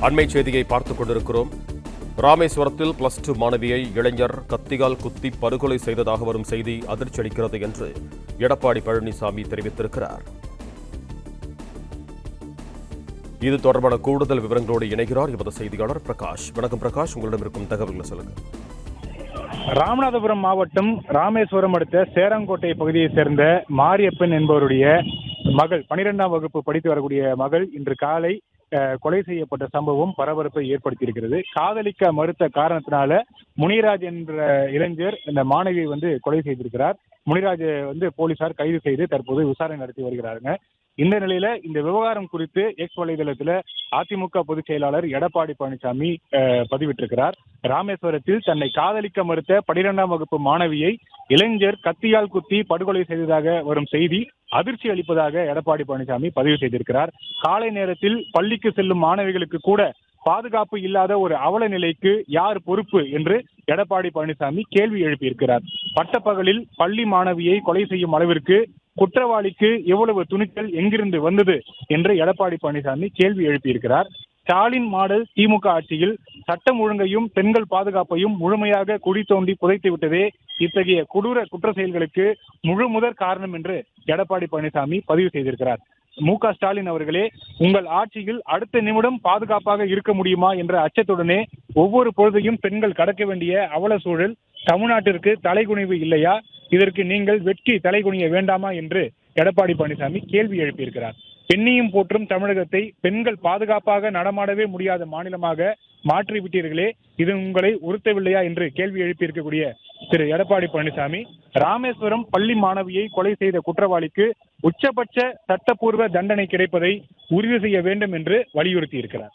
அண்மை செய்தியை பார்த்துக் கொண்டிருக்கிறோம். ராமேஸ்வரத்தில் பிளஸ் டூ மாணவியை இளைஞர் கத்தியால் குத்தி படுகொலை செய்ததாக வரும் செய்தி அதிர்ச்சி அளிக்கிறது என்று எடப்பாடி பழனிசாமி தெரிவித்திருக்கிறார். இது தொடர்பான கூடுதல் விவரங்களோடு இணைகிறார் எமது செய்தியாளர் பிரகாஷ். வணக்கம் பிரகாஷ் உங்களிடம் இருக்கும் தகவல்களை சொல்லுங்கள். ராமநாதபுரம் மாவட்டம் ராமேஸ்வரம் அடுத்த சேரங்கோட்டை பகுதியைச் சேர்ந்த மாரியப்பன் என்பவருடைய மகள் பனிரெண்டாம் வகுப்பு படித்து வரக்கூடிய மகள் இன்று காலை கொலை செய்யப்பட்ட சம்பவம் பரபரப்பை ஏற்படுத்தியிருக்கிறது. காதலிக்க மறுத்த காரணத்தினால முனிராஜ் என்ற இளைஞர் இந்த மாணவியை வந்து கொலை செய்திருக்கிறார். முனிராஜ் வந்து போலீசார் கைது செய்து தற்போது விசாரணை நடத்தி வருகிறாருங்க. இந்த நிலையில இந்த விவகாரம் குறித்து எக்ஸ் வலைதளத்துல அதிமுக பொதுச் செயலாளர் எடப்பாடி பழனிசாமி பதிவிட்டிருக்கிறார். ராமேஸ்வரத்தில் தன்னை காதலிக்க மறுத்த பனிரெண்டாம் வகுப்பு மாணவியை இளைஞர் கத்தியால் குத்தி படுகொலை செய்ததாக வரும் செய்தி அதிர்ச்சி அளிப்பதாக எடப்பாடி பழனிசாமி பதிவு செய்திருக்கிறார். காலை நேரத்தில் பள்ளிக்கு செல்லும் மாணவிகளுக்கு கூட பாதுகாப்பு இல்லாத ஒரு அவல நிலைக்கு யார் பொறுப்பு என்று எடப்பாடி பழனிசாமி கேள்வி எழுப்பியிருக்கிறார். பட்டப்பகலில் பள்ளி மாணவியை கொலை செய்யும் அளவிற்கு குற்றவாளிக்கு எவ்வளவு துணிச்சல் எங்கிருந்து வந்தது என்று எடப்பாடி பழனிசாமி கேள்வி எழுப்பியிருக்கிறார். ஸ்டாலின் மாடல் திமுக ஆட்சியில் சட்டம் ஒழுங்கையும் பெண்கள் பாதுகாப்பையும் முழுமையாக குடி தோண்டி புதைத்து விட்டதே இத்தகைய கொடூர குற்ற செயல்களுக்கு முழு முதற் காரணம் என்று எடப்பாடி பழனிசாமி பதிவு செய்திருக்கிறார். மு க ஸ்டாலின் அவர்களே உங்கள் ஆட்சியில் அடுத்த நிமிடம் பாதுகாப்பாக இருக்க முடியுமா என்ற அச்சத்துடனே ஒவ்வொரு பொழுதையும் பெண்கள் கடக்க வேண்டிய அவல சூழல் தமிழ்நாட்டிற்கு தலைகுனிவு இல்லையா? இதற்கு நீங்கள் வெட்கி தலைகுனிய வேண்டாமா என்று எடப்பாடி பழனிசாமி கேள்வி எழுப்பியிருக்கிறார். பெண்ணையும் போற்றும் தமிழகத்தை பெண்கள் பாதுகாப்பாக நடமாடவே முடியாத மாநிலமாக மாற்றி விட்டீர்களே இது உங்களை உறுத்தவில்லையா என்று கேள்வி எழுப்பியிருக்கக்கூடிய திரு எடப்பாடி பழனிசாமி ராமேஸ்வரம் பள்ளி மாணவியை கொலை செய்த குற்றவாளிக்கு உச்சபட்ச சட்டப்பூர்வ தண்டனை கிடைப்பதை உறுதி செய்ய வேண்டும் என்று வலியுறுத்தியிருக்கிறார்.